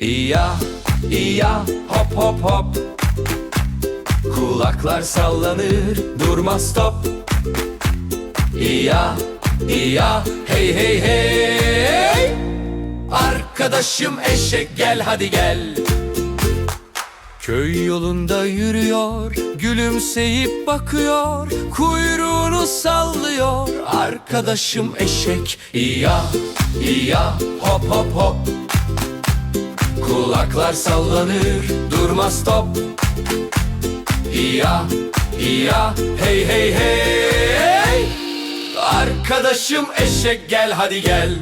İya, iya, hop hop hop Kulaklar sallanır, durma stop İya, iya, hey hey hey Arkadaşım eşek gel hadi gel Köy yolunda yürüyor, gülümseyip bakıyor, kuyruğunu sallıyor. Arkadaşım eşek, iya, iya, hop hop hop. Kulaklar sallanır, durma stop. İya, iya, hey hey hey. Arkadaşım eşek gel hadi gel.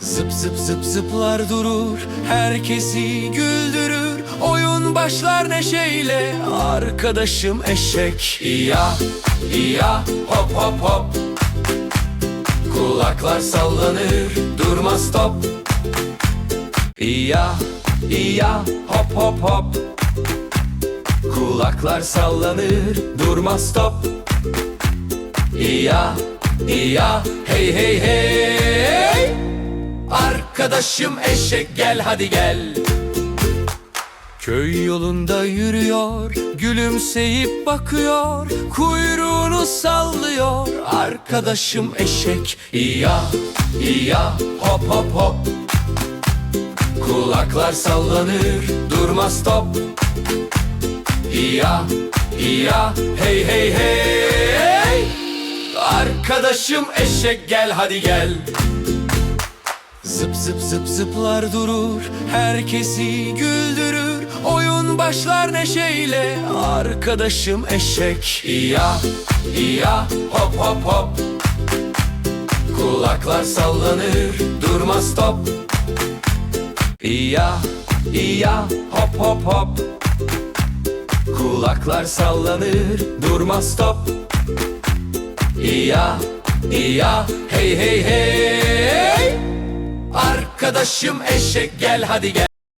Zıp zıp zıp zıplar durur Herkesi güldürür Oyun başlar neşeyle Arkadaşım eşek İya, iya, hop hop hop Kulaklar sallanır Durma stop İya, iya, hop hop hop. Kulaklar sallanır Durma stop. İya, iya, hey hey hey. Arkadaşım eşek gel hadi gel. Köy yolunda yürüyor Gülümseyip bakıyor Kuyruğunu sallıyor. Arkadaşım eşek İya, iya, hop hop hop Kulaklar sallanır Durma stop İya, iya, hey hey hey. Arkadaşım eşek gel hadi gel. Zıp zıp zıp zıplar durur Herkesi güldürür. Oyun başlar neşeyle Arkadaşım eşek. İya, iya, hop hop hop. Kulaklar sallanır Durma stop İya, iya, hop hop hop. Kulaklar sallanır Durma stop. İya, iya, hey hey hey. Arkadaşım eşek gel hadi gel